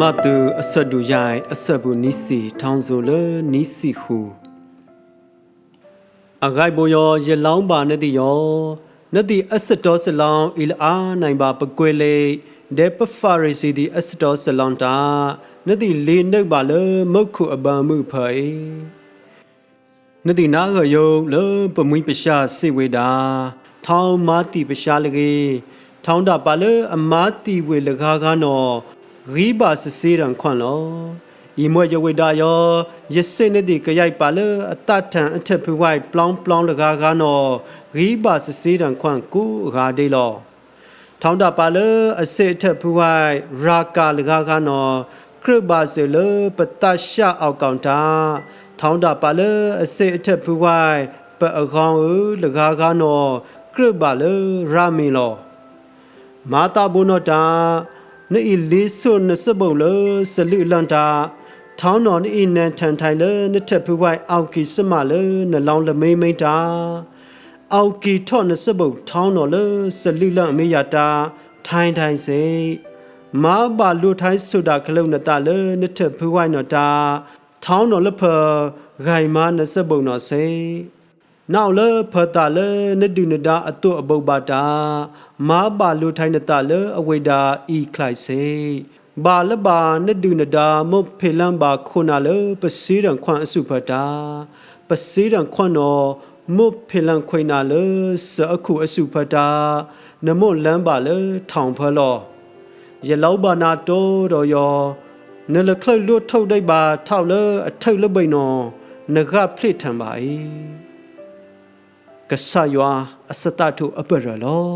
မတုအဆက်တူရိုင်အဆက်ဘူးနီးစီထောင်းဆိုလနီးစီခုအဂိုက်ဘောယောရလောင်းပါနဲ့တိယောနတိအဆက်တော်စလောင်းအီလအားနိုင်ပါပကွေလေဒေပဖာရီစီဒီအဆက်တော်စလောင်းတာနတိလေနှုတ်ပါလမုတ်ခုအပံမှုဖေနတိနာခယုံလပမွိပရှာစေဝေတာထောင်းမာတိပရှာလကေထောင်းတာပါလအမာတိဝေလကားကားနော် ရိပါစစေရန်ခွန်လောဤမွေယဝေဒါယောယစိနေတိကရိုက်ပါလအတထံအထက်ဖွိုက်ပလောင်းပလောင်းလကားကားနော်ရိပါစစေရန်ခွန်ကိုရာဒေလောထောင်းတာပါလအစေအထက်ဖွိုက်ရာကာလကားကားနော်ခရဘာစေလပတရှအောက်ကောင်တာထောင်းတာပါလအစေအထက်ဖွိုက်ပအကောင်လကားကားနော်ခရဘာလရာမီလောမာတာဘုနောတာ နေဤလေးဆွနစပုတ်လစလူလန်တာထောင်းတော်နေဤနန်ထန်ထိုင်လနထက်ဖူဝိုင်အောက်ကီစမလနလောင်းလမိမ့်မိန်တာအောက်ကီထော့နစပုတ်ထောင်းတော်လစလူလန်အမေယတာထိုင်ထိုင်စေမာဘာလူထိုင်ဆိုတာခလုံးနတာလနထက်ဖူဝိုင်နော်တာထောင်းတော်လဖဂိုင်မာနစပုတ်နော်စေ နောက်လေဖတာလေနဒုနဒအတုအပုပ္ပတာမာပါလူထိုင်းနတလေအဝိဒါဤခလိုက်စေဘာလဘာနဒုနဒမုဖေလံဘာခုနာလေပစီရန်ခွန်အစုဖတာပစီရန်ခွန်နောမုဖေလံခွိနာလေစအခုအစုဖတာနမုလမ်းပါလေထောင်ဖလောရလောက်ဘာနာတောတော်ယောနလခလလွတ်ထုတ်တိုက်ပါထောက်လေအထုပ်လပိန်နောနဂဖိထံပါ၏ ကဆာယွာအစတထုအပရလော